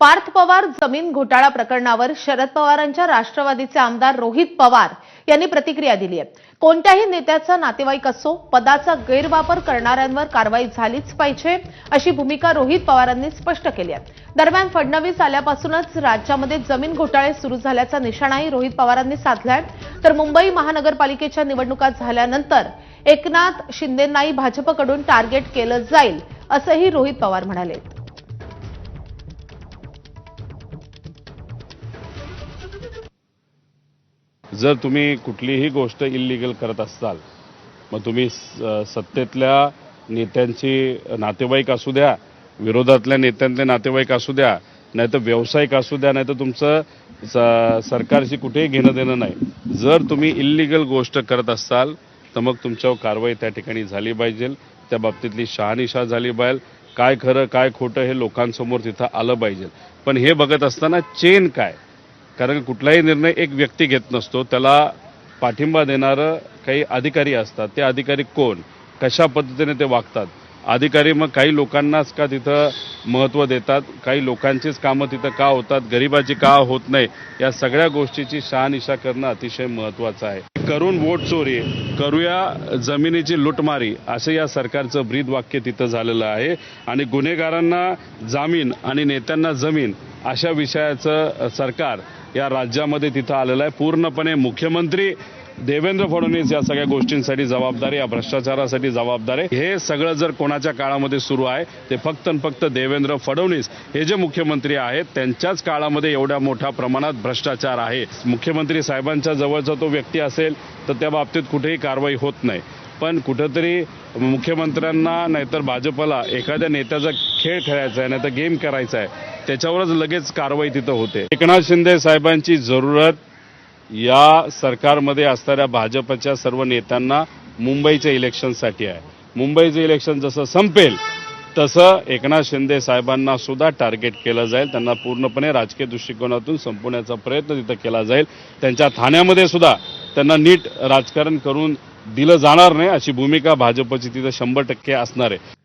पार्थ पवार जमीन घोटाळा प्रकरणावर शरद पवारांच्या राष्ट्रवादीचे आमदार रोहित पवार यांनी प्रतिक्रिया दिली आहे. कोणत्याही नेत्याचा नातेवाईक असो पदाचा गैरवापर करणाऱ्यांवर कारवाई झालीच पाहिजे अशी भूमिका रोहित पवारांनी स्पष्ट केली आहे. दरम्यान फडणवीस आल्यापासूनच राज्यामध्ये जमीन घोटाळे सुरू झाल्याचा निशाणाही रोहित पवारांनी साधलाय तर मुंबई महानगरपालिकेच्या निवडणुका झाल्यानंतर एकनाथ शिंदेंनाही भाजपकडून टार्गेट केलं जाईल असंही रोहित पवार म्हणाले. जर तुम्ही कुठलीही गोष्ट इल्लिगल करत असाल मग तुम्ही स- सत्तेतल्या नेत्यांची नातेवाईक असू द्या विरोधातल्या नेत्यांचे नातेवाईक असू द्या नाही तर व्यावसायिक असू द्या नाही तर तुमचं स- सरकारशी कुठेही घेणं देणं नाही. जर तुम्ही इल्लिगल गोष्ट करत असाल तर मग तुमच्यावर कारवाई त्या ठिकाणी झाली पाहिजे. त्या बाबतीतली शहानिशा झाली पाहिजे. काय खरं काय खोटं हे लोकांसमोर तिथं आलं पाहिजे. पण हे बघत असताना चेन काय? कारण कुठलाही निर्णय एक व्यक्ती घेत नसतो. त्याला पाठिंबा देणारं काही अधिकारी असतात. ते अधिकारी कोण? कशा पद्धतीने ते वागतात? अधिकारी मग काही लोकांनाच का तिथं महत्त्व देतात? काही लोकांचीच कामं तिथं का होतात? गरिबाची का होत नाही? या सगळ्या गोष्टीची शहानिशा करणं अतिशय महत्त्वाचं आहे. करून वोट चोरी करूया जमिनीची लुटमारी असं या सरकारचं ब्रीद वाक्य तिथं झालेलं आहे. आणि गुन्हेगारांना जामीन आणि नेत्यांना जमीन अशा विषयाचं सरकार या राज्यामध्ये तिथं आलेलं आहे. पूर्णपणे मुख्यमंत्री देवेंद्र फडणवीस या सगळ्या गोष्टींसाठी जबाबदार या भ्रष्टाचारासाठी जबाबदार आहे. हे सगळं जर कोणाच्या काळामध्ये सुरू आहे ते फक्त आणि फक्त देवेंद्र फडणवीस हे जे मुख्यमंत्री आहेत त्यांच्याच काळामध्ये एवढ्या मोठ्या प्रमाणात भ्रष्टाचार आहे. मुख्यमंत्री साहेबांच्या जवळचा तो व्यक्ती असेल तर त्या बाबतीत कुठेही कारवाई होत नाही. पण कुठंतरी मुख्यमंत्र्यांना नाहीतर भाजपला एखाद्या नेत्याचा खेळ खेळायचा आहे नाहीतर गेम करायचा आहे त्याच्यावरच लगेच कारवाई तिथं होते. एकनाथ शिंदे साहेबांची जरूरत या सरकारमध्ये असणाऱ्या भाजपच्या सर्व नेत्यांना मुंबईच्या इलेक्शनसाठी आहे. मुंबईचं इलेक्शन जसं संपेल तसं एकनाथ शिंदे साहेबांना सुद्धा टार्गेट केलं जाईल. त्यांना पूर्णपणे राजकीय दृष्टिकोनातून संपवण्याचा प्रयत्न तिथं केला जाईल. त्यांच्या ठाण्यामध्ये सुद्धा त्यांना नीट राजकारण करून दिलं जाणार नाही अशी भूमिका भाजपची तिथं शंभर टक्के असणार आहे.